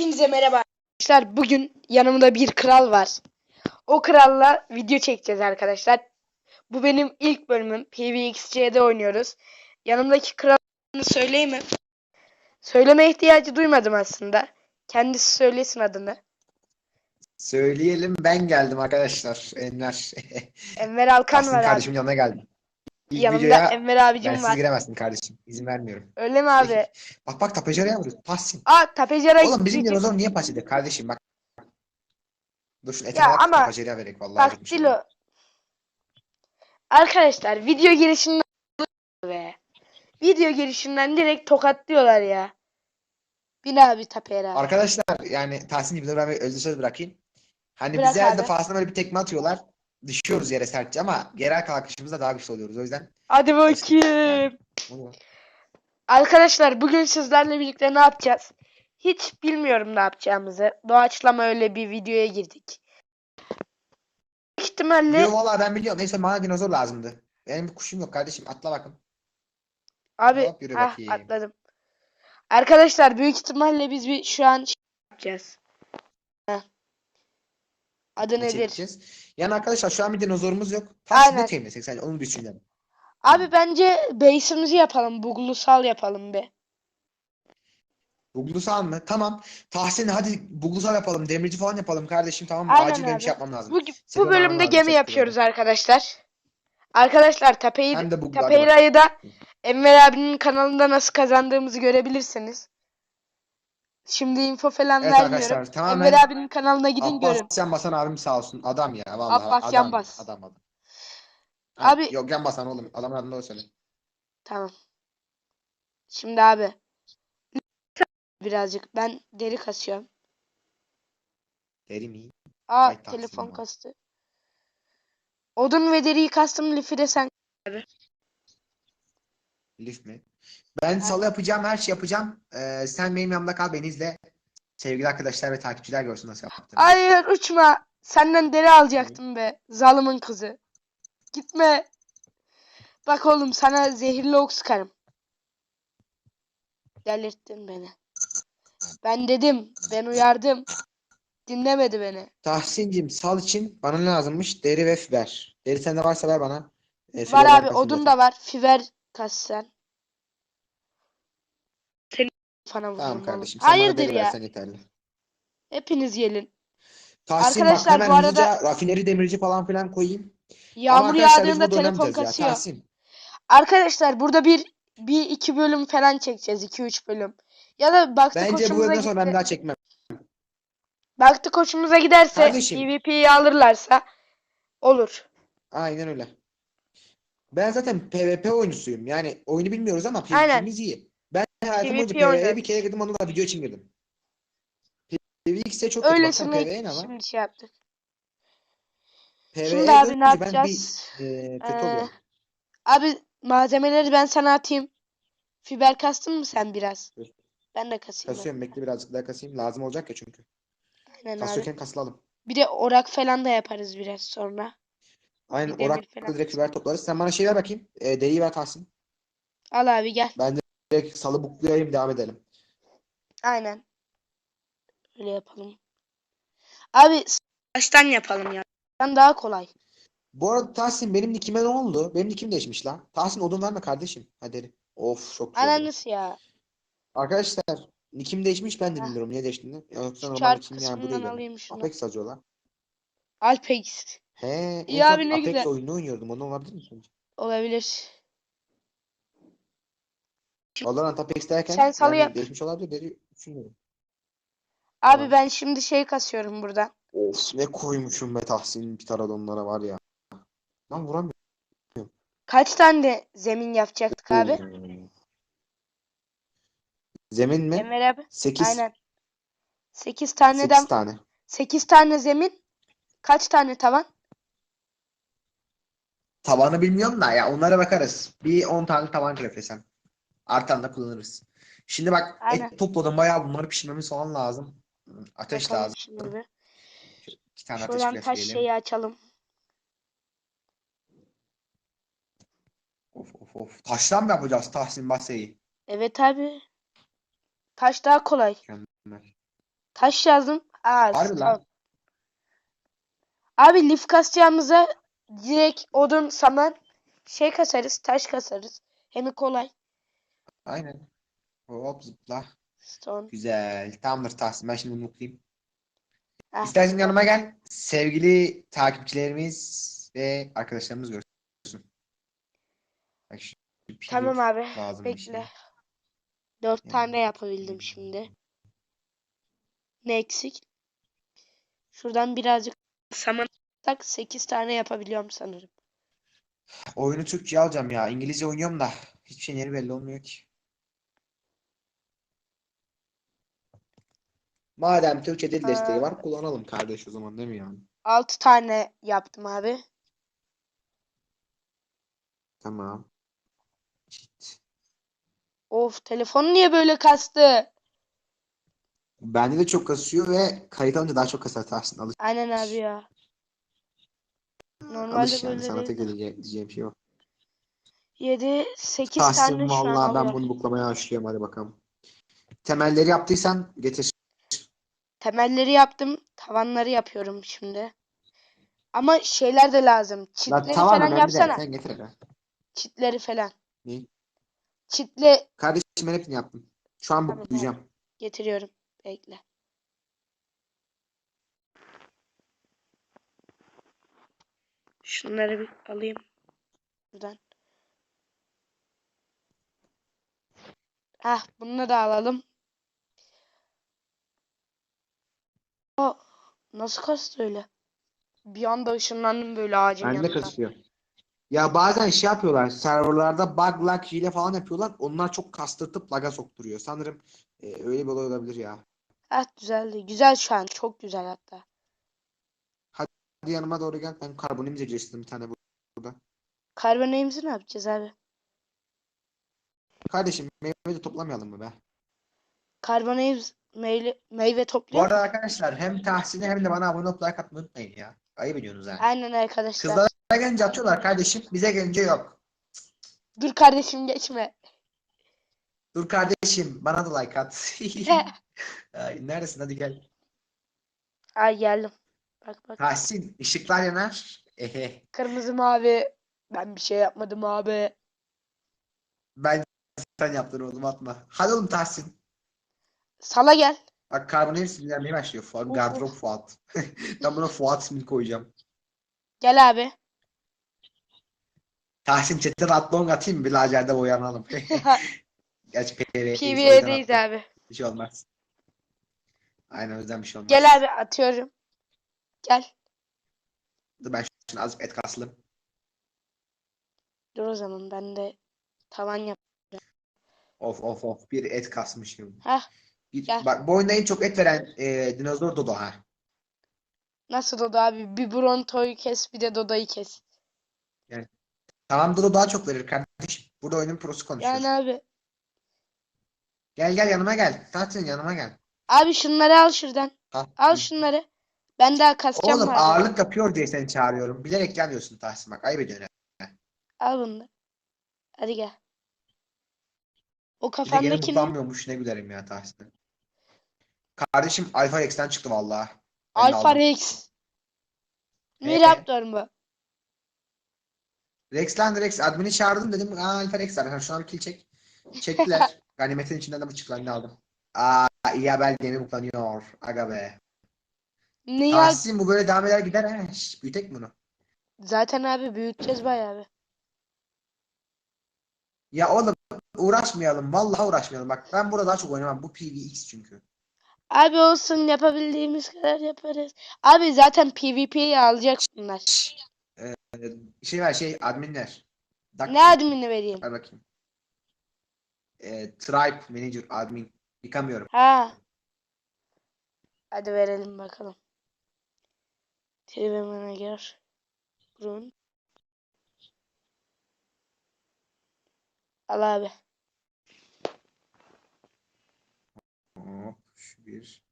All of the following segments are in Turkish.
Hepinize merhaba arkadaşlar. Bugün yanımda bir kral var. O kralla video çekeceğiz arkadaşlar. Bu benim ilk bölümüm. PvXC'de oynuyoruz. Yanımdaki kralını söyleyeyim mi? Söyleme ihtiyacı duymadım aslında. Kendisi söylesin adını. Söyleyelim ben geldim arkadaşlar. Enver. Enver Alkan Tahsin var abi. kardeşimin yanına geldim. İlk Yanımda videoya Enver abicim bensiz var. giremezsin kardeşim. İzin vermiyorum. Öyle mi abi? Bak bak tapacarıya vuruyor. Tahsin. Aa Tapejara Oğlum bizim dinozor niye pas ediyor kardeşim bak. Dur şu etine Ya bak ama tapacarıya verek vallahi. acıkmışım. Daktilo. Arkadaşlar video girişinden ve video girişinden direkt tokatlıyorlar ya. Bin abi Tapera. Arkadaşlar yani Tahsin gibi ben söz bırakayım. Hani Bırak bize her abi. defasında böyle bir tekme atıyorlar. Düşüyoruz yere sertçe ama yerel kalkışımızda daha güçlü oluyoruz. O yüzden Hadi bakayım. bunu Arkadaşlar bugün sizlerle birlikte ne yapacağız? Hiç bilmiyorum ne yapacağımızı. Doğaçlama öyle bir videoya girdik. Büyük ihtimalle Yo ben biliyorum. Neyse bana dinozor lazımdı. Benim bir kuşum yok kardeşim. Atla bakın. abi Hop, yürü bakayım. atladım. Arkadaşlar büyük ihtimalle biz bir şu an şey yapacağız. Heh. Adı Ne nedir? çekeceğiz? Yani arkadaşlar şu an bir dinozorumuz yok. Tahsin Aynen. ne temizlesek sadece onu düşünelim. Abi bence base'imizi yapalım. Buglusal yapalım be. Buglusal mı? Tamam. Tahsin hadi buglusal yapalım. Demirci falan yapalım kardeşim tamam mı? Aynen Acil benim abi. şey yapmam lazım. Bu, Senin bu bölümde lazım, gemi yapıyoruz arkadaşlar. Arkadaşlar Tapeyra'yı da Enver abinin kanalında nasıl kazandığımızı görebilirsiniz. Şimdi info falan Evet vermiyorum. arkadaşlar tamamen Enver abinin kanalına gidin Abbas görün. Can Basan abim sağ olsun. Adam ya vallahi. Abbas adam, Yanbas. Adam adam. Ha, Abi- Yok Yan Basan oğlum. Adamın adını da söyle. Tamam. Şimdi abi birazcık ben deri kasıyorum. Deri mi? Aa Ay, telefon ya. kastı. Odun ve deriyi kastım lifi de sen. Lif mi? Ben salı yapacağım. Her şey yapacağım. Ee, sen benim yanımda kal. Beni izle. Sevgili arkadaşlar ve takipçiler görsün nasıl yaptığımı. Hayır uçma. Senden deri alacaktım be. Zalımın kızı. Gitme. Bak oğlum sana zehirli ok sıkarım. Delirttin beni. Ben dedim. Ben uyardım. Dinlemedi beni. Tahsin'cim sal için bana ne lazımmış? Deri ve fiber. Deri sende varsa ver bana. Ee, Var abi odun da var. Fiver kas sen. Sana Tamam vururum oğlum. kardeşim. Sen bana Hayırdır ya. versen yeterli. Hepiniz gelin. Tahsin Arkadaşlar, bak bu hemen arada- hızlıca rafineri demirci falan filan koyayım. Ama Yağmur arkadaşlar biz yağdığında burada telefon oynamayacağız ya. kasıyor. Tahsin. Arkadaşlar burada bir bir iki bölüm falan çekeceğiz. 2 3 bölüm. Ya da baktık Bence bu hoşumuza bölümden sonra ben daha çekmem. Baktık hoşumuza giderse Kardeşim. PvP'yi alırlarsa olur. Aynen öyle. Ben zaten PvP oyuncusuyum. Yani oyunu bilmiyoruz ama Aynen. PvP'miz iyi. Ben hayatım boyunca. PvP'ye bir kere girdim onu da video için girdim. PvX'e çok kötü Öylesine ne ama. şimdi şey yaptık. PvE Şimdi abi ne görünce ben bir yapacağız? e, kötü Ee. Abi malzemeleri ben sana atayım. Fiber kastın mı sen biraz? Dur. Ben de kasayım. Kasıyorum bekle birazcık daha kasayım. Lazım olacak ya çünkü. Aynen abi. Kasıyorken kasılalım. Bir de orak falan da yaparız biraz sonra. Aynen orak direkt biber toplarız. Sen bana şey ver bakayım. E, deriyi ver Tahsin. Al abi gel. Ben de direkt salı buklayayım devam edelim. Aynen. Öyle yapalım. Abi baştan yapalım ya. Ben daha kolay. Bu arada Tahsin benim nickime ne oldu? Benim nickim değişmiş lan. Tahsin odun verme kardeşim. Hadi. Of çok güzel oldu. Ananız ya. Arkadaşlar nickim değişmiş ben de Heh. bilmiyorum niye değiştiğini. Yoksa Şu normal çarp nickim yani bu kısmından değil benim. alayım şunu. Apex yazıyorlar. Alpex. He, en İyi son abi, ne Apex güzel. oyununu oynuyordum. Onu olabilir mi sence? Olabilir. Valorant Apex derken Sen salı yani değişmiş olabilir diye düşünüyorum. Abi Tamam. ben şimdi şey kasıyorum buradan. Of ne koymuşum be Tahsin pitaradonlara var ya. Lan vuramıyorum. Kaç tane zemin yapacaktık abi? Zemin mi? Enver abi. 8. Aynen. 8 8 taneden tane. 8 tane zemin. Kaç tane tavan? Tavanı bilmiyorum da ya onlara bakarız. Bir 10 tane tavan kreflesem. Artan da kullanırız. Şimdi bak Aynen. et topladım bayağı bunları pişirmemiz falan lazım. Ateş Bakalım lazım. şimdi. İki tane ateş Şuradan taş krefleyelim. şeyi açalım. Of of of. Taştan mı yapacağız Tahsin Base'yi? Evet abi. Taş daha kolay. Mükemmel. Taş yazdım. Aa, Harbi lan. Abi lif kasacağımıza direkt odun, saman şey kasarız, taş kasarız. Hem kolay. Aynen. Hop zıpla. Stone. Güzel. Tamamdır Tahsin. Ben şimdi mutluyum. Ah, İstersen yanıma gel. Sevgili takipçilerimiz ve arkadaşlarımız görsün. Bak şu Tamam abi. lazım bir şey. Bekle. Dört Yani- tane yapabildim şimdi. Ne eksik? Şuradan birazcık saman atsak 8 tane yapabiliyorum sanırım. Oyunu Türkçe alacağım ya. İngilizce oynuyorum da hiçbir şeyin yeri belli olmuyor ki. Madem Türkçe dil desteği Aa. var kullanalım kardeş o zaman değil mi yani? 6 tane yaptım abi. Tamam. Of telefon niye böyle kastı? Bende de çok kasıyor ve kayıt alınca daha çok kasar Tahsin. Alış, Aynen abi ya. Normalde alış yani. böyle Sana tek değil. diyeceğim, diyeceğim şey o. 7 8 Tahsin tane şu an vallahi ben bunu buklamaya başlıyorum hadi bakalım. Temelleri yaptıysan getir. Temelleri yaptım. Tavanları yapıyorum şimdi. Ama şeyler de lazım. La Çitleri tamam falan yapsana. Sen getir hele. Çitleri falan. Ne? Çitle Kardeşim ben hepsini yaptım. Şu an Tamam, getiriyorum. Bekle. Şunları bir alayım. Buradan. Ah, bunu da alalım. O nasıl kastı öyle? Bir anda ışınlandım böyle ağacın Bende yanına. kasıyor. Ya bazen şey yapıyorlar. Serverlarda bug lag hile falan yapıyorlar. Onlar çok kastırtıp lag'a sokturuyor. Sanırım e, öyle bir olay olabilir ya. Ah düzeldi. Güzel şu an. Çok güzel hatta. Hadi yanıma doğru gel. Ben karbonimize geçtim bir tane bu- burada. Karbonayımızı ne yapacağız abi? Kardeşim meyve de toplamayalım mı be? Karbonayız meyve, meyve Bu topluyor. arada arkadaşlar hem Tahsin'e hem de bana abone olup like atmayı unutmayın ya. Ayıp ediyorsunuz ha. Aynen arkadaşlar. Kızlara gelince atıyorlar kardeşim. Bize gelince yok. Dur kardeşim geçme. Dur kardeşim bana da like at. Ay, neredesin hadi gel. Ay geldim. Bak bak. Tahsin ışıklar yanar. Ehe. Kırmızı mavi. Ben bir şey yapmadım abi. Ben sen yaptın oğlum atma. Hadi oğlum Tahsin. Sala gel. Bak karbonhidrat sinirlenmeye başlıyor. Fuat, Gardırop. Fuat. Ben buna Fuat ismini koyacağım. Gel abi. Tahsin Çetin Atlong atayım? Bir lacerde boyanalım. Gerçi PV'deyiz. atlayayım. abi. Bir şey olmaz. Aynen o yüzden bir şey olmaz. Gel abi atıyorum. Gel. Dur ben şunu azıcık et kaslı. Dur o zaman ben de tavan yap. Of of of bir et kasmışım. Heh. Bir- Gel. Bak bu oyunda en çok et veren e, dinozor Dodo ha. Nasıl Dodo abi? Bir Bronto'yu kes bir de Dodo'yu kes. Tamam Dodo daha çok verir kardeşim. Burada oyunun prosu konuşuyor. Yani abi. Gel gel yanıma gel. Tahsin yanıma gel. Abi şunları al şuradan. Ha. Al şunları. Ben daha kasacağım Oğlum abi. ağırlık yapıyor diye seni çağırıyorum. Bilerek gelmiyorsun Tahsin bak ayıp ediyorsun. Al bunu da. Hadi gel. O Bir de gene kafandaki ne? mutlanmıyormuş ne gülerim ya Tahsin. Kardeşim Alpha X'ten çıktı de Alfa. Rex. Ee? Miraptor mu? Rex lan Rex admini çağırdım dedim. Aa Alpha Rex var. Şuna bir kill çek. Çektiler. Ganimetin içinden de bıçaklarını aldım. Aa iyi haber gemi buklanıyor. Aga be. Ne? Tahsin bu böyle devam eder gider ha. Şşş, büyütek bunu? Zaten abi büyüteceğiz bayağı bir. Ya oğlum uğraşmayalım. Vallahi uğraşmayalım. Bak ben burada daha çok oynamam. Bu PvX çünkü. Abi olsun yapabildiğimiz kadar yaparız. Abi zaten PvP'yi alacak bunlar. Şey var şey adminler. Dak- Ne admini vereyim? Ver bakayım. Ee, Tribe Manager admin. Yıkamıyorum. Ha. Hadi verelim bakalım. TV Manager. Run. Al abi. Hop, şu bir.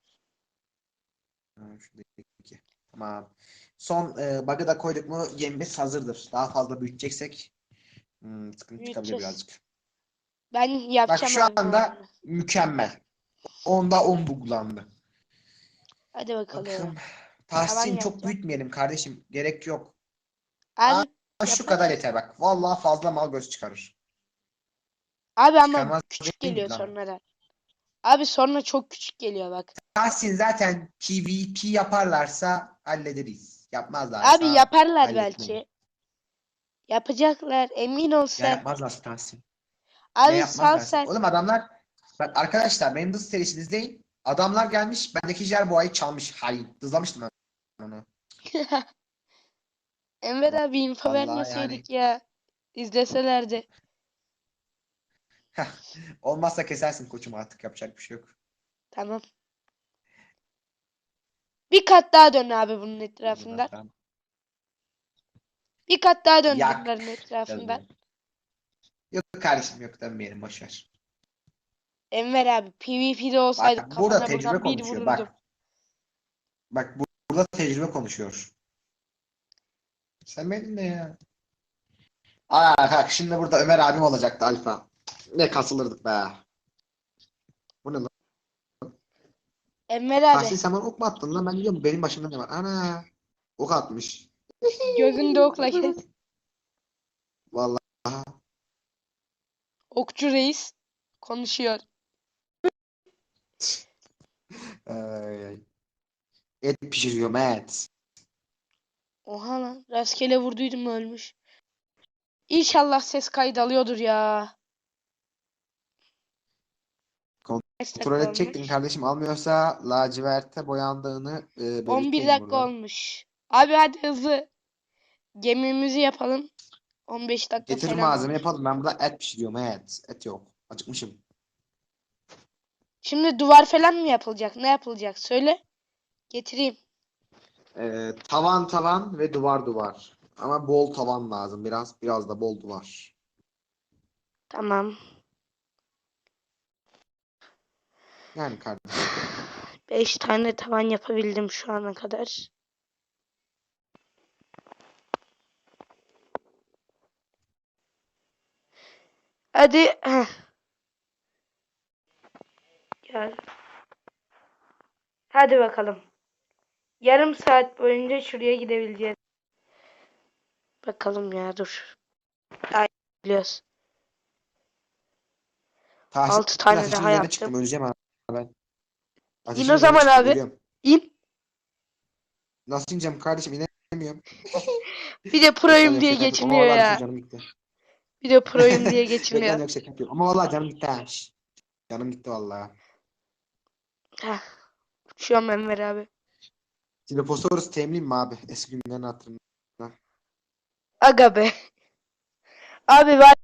Ha, şu da iki. Tamam. Son e, bug'ı da koyduk mu gemimiz hazırdır. Daha fazla büyüteceksek hmm, sıkıntı çıkabilir birazcık. Ben yapacağım şu abi anda-. Mükemmel. Onda 10 buglandı. Hadi bakalım. Tavan Tahsin çok yapacağım. büyütmeyelim kardeşim. Gerek yok. Abi, Ha, Şu kadar yeter bak. Vallahi fazla mal göz çıkarır. abi ama Çıkarmaz küçük geliyor sonradan. Abi sonra çok küçük geliyor bak. Tahsin zaten PvP yaparlarsa hallederiz. Yapmazlar. Abi yaparlar halletmeyin. belki. Yapacaklar emin ol Ya sen. yapmazlar Tahsin. Abi sal sen. Oğlum adamlar bak arkadaşlar benim dız serisini izleyin. Adamlar gelmiş bendeki Jerboa'yı çalmış. Hayır. Dızlamıştım ben onu. Enver abi info Vallahi vermeseydik ya. İzleselerdi. Olmazsa kesersin koçum artık yapacak bir şey yok. Tamam. Bir kat daha dön abi bunun etrafından. Tamam. Bir kat daha dön Yak. bunların etrafından. Yok kardeşim yok dönmeyelim boşver. Enver abi PvP'de olsaydık Bak burada tecrübe konuşuyor vururdum. bak. Bak bu- burada tecrübe konuşuyor. Sen benimle ya. Aa bak şimdi burada Ömer abim olacaktı Alfa. Ne kasılırdık be. Bu ne lan? Enver abi Tahsin sen bana ok mu attın lan? Ben diyorum benim başımda ne var? Ana. Ok atmış. gözünde okla kes. Vallahi. Okçu reis konuşuyor. Ay, ay. Et pişiriyorum et. Oha lan rastgele vurduydum ölmüş. İnşallah ses kaydı alıyordur ya. Kontrol Kaç dakika Kontrol edecektin olmuş? kardeşim. Almıyorsa laciverte boyandığını e, 11 belirteyim dakika burada. olmuş. Abi hadi hızlı. Gemimizi yapalım. 15 dakika Getir falan malzeme olmuş. yapalım. Ben burada et pişiriyorum et. Et yok. Acıkmışım. Şimdi duvar falan mı yapılacak? Ne yapılacak? Söyle. Getireyim. Ee, tavan tavan ve duvar duvar. Ama bol tavan lazım. Biraz biraz da bol duvar. Tamam. Yani kardeşim. 5 tane tavan yapabildim şu ana kadar. Hadi. heh. Gel. Hadi bakalım. Yarım saat boyunca şuraya gidebileceğiz. Bakalım ya dur. Ay biliyoruz. Tahsin, Altı tane daha yaptım. çıktım. Öleceğim ben. İn o zaman abi. ölüyorum. İn. Nasıl ineceğim kardeşim? İnemiyorum. Bir de proyum diye geçiniyor ya. Bir de proyum diye geçiniyor. yok şaka yapıyorum. Ama vallahi canım gitti ha. Canım gitti vallahi. Heh. Uçuyorum Enver abi. Dilophosaurus temliyim mi abi? Eski günlerin hatırında. Aga be. Abi ben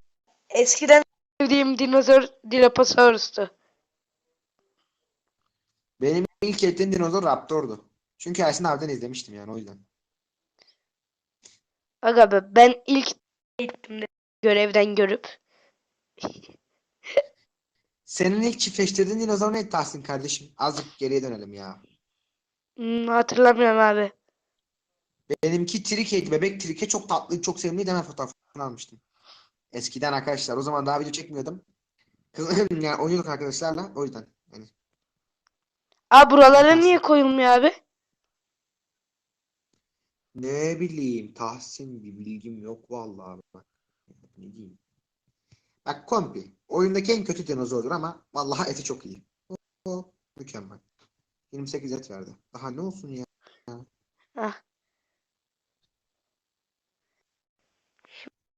eskiden sevdiğim dinozor Dilophosaurus'tu. Benim ilk ettiğim dinozor Raptor'du. Çünkü Ersin abiden izlemiştim yani o yüzden. Aga be ben ilk gittim de görevden görüp. Senin ilk çiftleştirdiğin dinozor neydi Tahsin kardeşim? Azıcık geriye dönelim ya. Hmm, hatırlamıyorum abi. Benimki Trike'ydi. Bebek Trike çok tatlıydı, çok sevimliydi. Hemen fotoğrafını almıştım. Eskiden arkadaşlar. O zaman daha video çekmiyordum. Kız, yani oynuyorduk arkadaşlarla. O yüzden. Aa buralara Tahsin. niye koyulmuyor abi? ne bileyim Tahsin bir bilgim yok vallahi bak. Ne diyeyim. Bak kompi. Oyundaki en kötü dinozordur ama vallahi eti çok iyi. O, mükemmel. 28 et verdi. Daha ne olsun ya?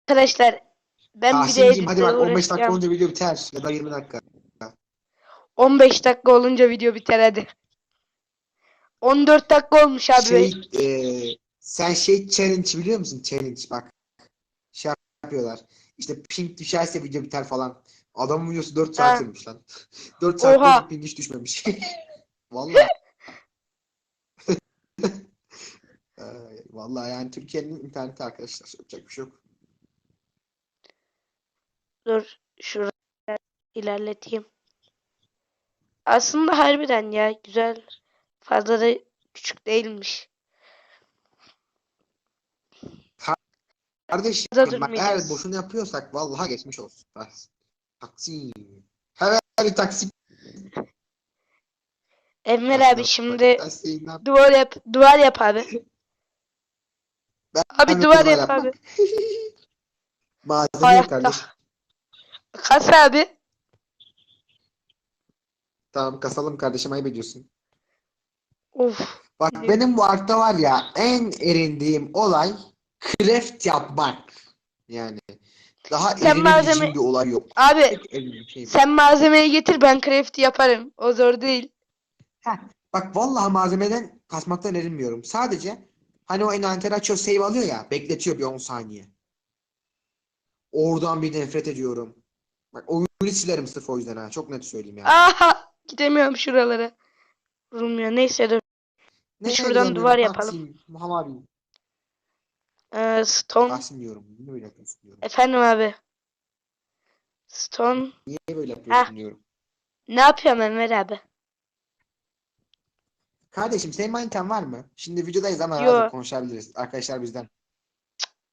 Arkadaşlar ben bir de Tahsin'cim hadi editle bak 15 dakika uğraşacağım. olunca video biter. Ya da 20 dakika. 15 dakika olunca video biter hadi. 14 dakika olmuş abi. Şey, e, sen şey challenge biliyor musun? Challenge bak. Şey yapıyorlar. İşte ping düşerse video biter falan. Adamın videosu 4 saat sürmüş lan. 4 saatte Oha. ping hiç düşmemiş. Vallahi. Vallahi yani Türkiye'nin interneti arkadaşlar. Yapacak bir şey yok. Dur şuraya ilerleteyim. Aslında harbiden ya güzel. Fazla da küçük değilmiş. Kardeşim Da bak eğer boşuna yapıyorsak vallahi geçmiş olsun. Bak. Taksim. Hemen taksim. Enver Bak, abi şimdi Tahsin, ne yap- duvar yap duvar yap abi. Ben- Abi ben de duvar yap yapmam. abi. Malzeme yok Hayatta. kardeş. Kas abi. Tamam kasalım kardeşim ayıp ediyorsun. Of. Bak benim bu arkta var ya en erindiğim olay craft yapmak. Yani daha Sen malzeme- bir olay yok. Abi şey sen malzemeyi getir ben craft yaparım. O zor değil. Bak vallahi malzemeden kasmaktan erinmiyorum. Sadece hani o envanteri açıyor save alıyor ya bekletiyor bir 10 saniye. Oradan bir nefret ediyorum. Bak oyunu silerim sırf o yüzden ha. Çok net söyleyeyim yani. Aha gidemiyorum şuralara. Vurulmuyor. Neyse dur. Ne şuradan duvar yapalım. Muhammed abi. Ee, stone. Tahsin diyorum. Niye böyle yapıyorsun diyorum. Efendim abi. Stone. Niye böyle yapıyorsun diyorum. Ne yapıyorum Enver abi? Kardeşim senin manitan var mı? Şimdi videodayız ama Yo. rahat konuşabiliriz. Arkadaşlar bizden.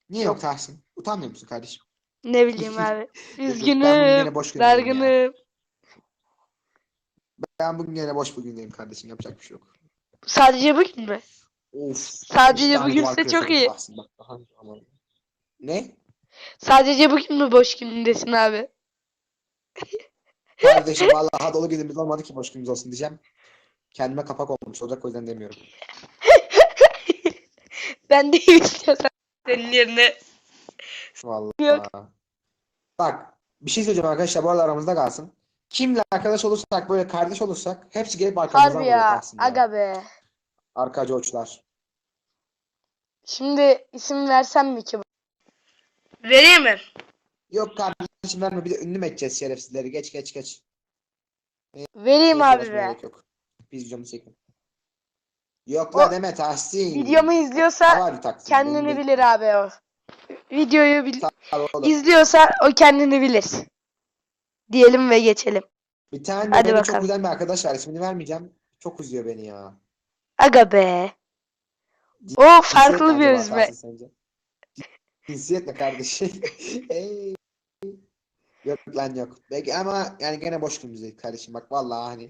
Niye yok Tahsin? Utanmıyor musun kardeşim? Ne bileyim abi. Üzgünüm. Dargınım. Ben bugün gene boş bugündeyim kardeşim. Yapacak bir şey yok. Sadece bugün mü? Of. Sadece bugünse çok iyi. Ne? Sadece bugün mü boş günündesin abi? Kardeşim vallahi dolu günümüz olmadı ki boş günümüz olsun diyeceğim. Kendime kapak olmuş olacak o yüzden demiyorum. Ben de istiyorsan senin yerine. Vallahi. Yok. Bak bir şey söyleyeceğim arkadaşlar bu arada aramızda kalsın. Kimle arkadaş olursak böyle kardeş olursak hepsi gelip arkamızdan Harbi ya. Aga be. Arkacı oçlar. Şimdi isim versem mi ki? Vereyim mi? Yok kardeşim verme bir de ünlü mü edeceğiz şerefsizleri geç geç geç. Vereyim Hiç abi uğraşmaya be. gerek Yok. Biz videomuzu çekin. Yok O- la deme Tahsin. Videomu izliyorsa bir Tahsin. kendini bilir abi o. Videoyu bil Sağ ol oğlum. izliyorsa o kendini bilir. Diyelim ve geçelim. Bir tane de Hadi benim çok bakalım. güzel bir arkadaş var. ismini vermeyeceğim. Çok üzüyor beni ya. Aga be. O farklı bir üzme. Sence? Cinsiyet ne kardeşim? Yok lan yok. Belki ama yani gene boş günümüzdeyiz kardeşim. Bak vallahi hani.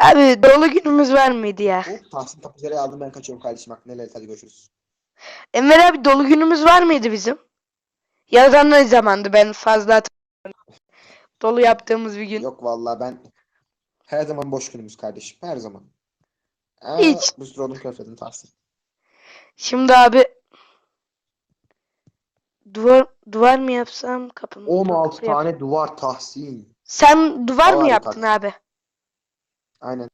Abi dolu günümüz var mıydı ya? Oh, Tahsin tapuları aldım ben kaçıyorum kardeşim. Bak neler hadi görüşürüz. Enver abi dolu günümüz var mıydı bizim? Yazan ne zamandı ben fazla. Dolu yaptığımız bir gün. Yok vallahi ben her zaman boş günümüz kardeşim. Her zaman. Aa, Hiç. Odun köfledin Tahsin. Şimdi abi duvar duvar mı yapsam kapı mı? 16 Kapı yap- tane duvar Tahsin. Sen duvar mı Duvar yaptın abi? Aynen.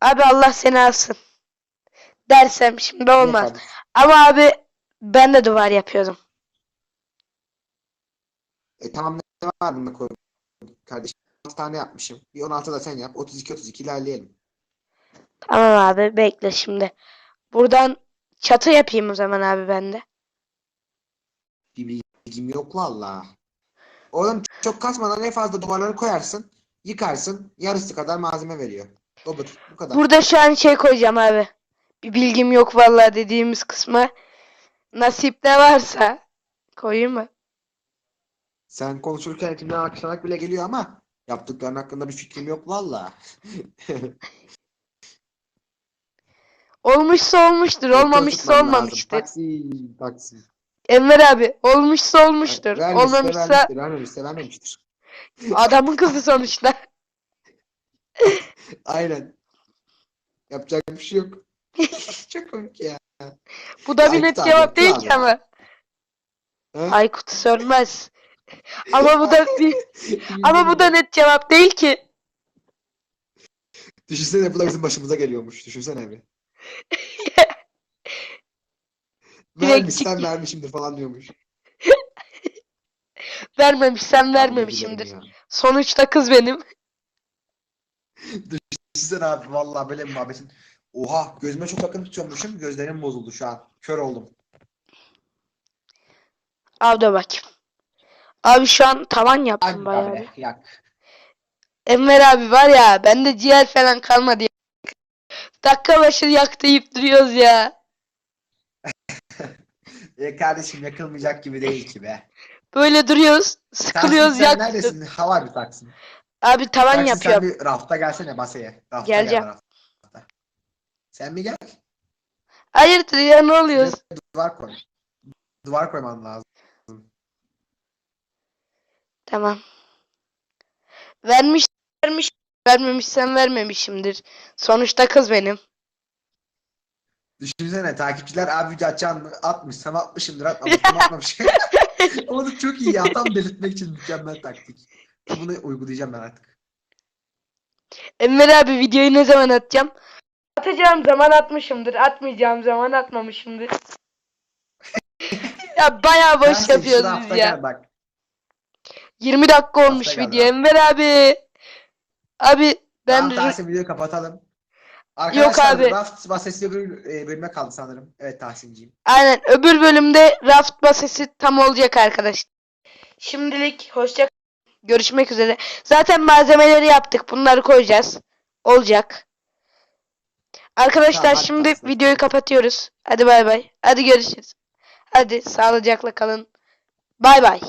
Abi Allah seni alsın. Dersem şimdi olmaz. Ama abi ben de duvar yapıyordum. E tamam ne var bunda koy kardeşim? 16 tane yapmışım. Bir 16 da sen yap. 32 32 ilerleyelim. Tamam abi bekle şimdi. Buradan çatı yapayım o zaman abi ben de. Bir bilgim yok valla. Oğlum çok kasmadan en fazla duvarları koyarsın. Yıkarsın. Yarısı kadar malzeme veriyor. Dobut. Bu kadar. Burada şu an şey koyacağım abi. Bir bilgim yok vallahi dediğimiz kısma. Nasip ne varsa koyayım mı? Sen konuşurken içimden alkışlamak bile geliyor ama yaptıkların hakkında bir fikrim yok valla. Olmuşsa olmuştur, olmamışsa olmamıştır. Taksi, taksi. Enver abi, olmuşsa olmuştur, Vermişse olmamışsa vermiştir, vermemişse vermemiştir. adamın kızı sonuçta. Aynen. Yapacak bir şey yok. Çok komik ya. Bu da bir net cevap değil ki ama. Ha? Aykut sönmez. Ama bu da bir, ama bu da net cevap değil ki. Düşünsene bu da bizim başımıza geliyormuş. Düşünsene bir. Vermişsen vermişimdir falan diyormuş. Vermemişsem vermemişimdir. Sonuçta kız benim. Düşünsene abi vallahi böyle muhabbetin. Oha gözüme çok yakın tutuyormuşum. Gözlerim bozuldu şu an. Kör oldum. Abi de bakayım. Abi şu an tavan yaptım Hadi bayağı. bir. yak. Enver abi var ya bende ciğer falan kalmadı. ya. Dakika başı yak deyip duruyoruz ya. E kardeşim yakılmayacak gibi değil ki be. Böyle duruyoruz. Sıkılıyoruz sen yak. neredesin? Hava bir taksın. Abi tavan Taksi sen yapıyorum. bir rafta gelsene baseye. Rafta Geleceğim. Gel rafta. Sen mi gel? Hayırdır ya ne oluyor? Şuraya Duvar koy. Duvar koyman lazım. Tamam. Vermiş vermiş vermemişsen vermemişimdir. Sonuçta kız benim. Düşünsene takipçiler abi video açacağım mı? Atmış. Sana atmışımdır atmamışım atmamış. Ama da çok iyi ya. Tam belirtmek için mükemmel taktik. Bunu uygulayacağım ben artık. Enver abi videoyu ne zaman atacağım? Atacağım zaman atmışımdır. Atmayacağım zaman atmamışımdır. ya bayağı boş yapıyoruz ya. gel bak. 20 dakika olmuş video. Enver abi. Abi ben Tamam Tahsin videoyu kapatalım. Yok Arkadaşlar abi. Raft bahsesi bir e, bölüme kaldı sanırım. Evet Tahsin'ciğim. aynen öbür bölümde raft basesi tam olacak arkadaşlar. Şimdilik hoşça görüşmek üzere. Zaten malzemeleri yaptık. Bunları koyacağız. Olacak. Arkadaşlar Tamam, şimdi başla. videoyu kapatıyoruz. Hadi bay bay. Hadi görüşürüz. Hadi sağlıcakla kalın. Bay bay.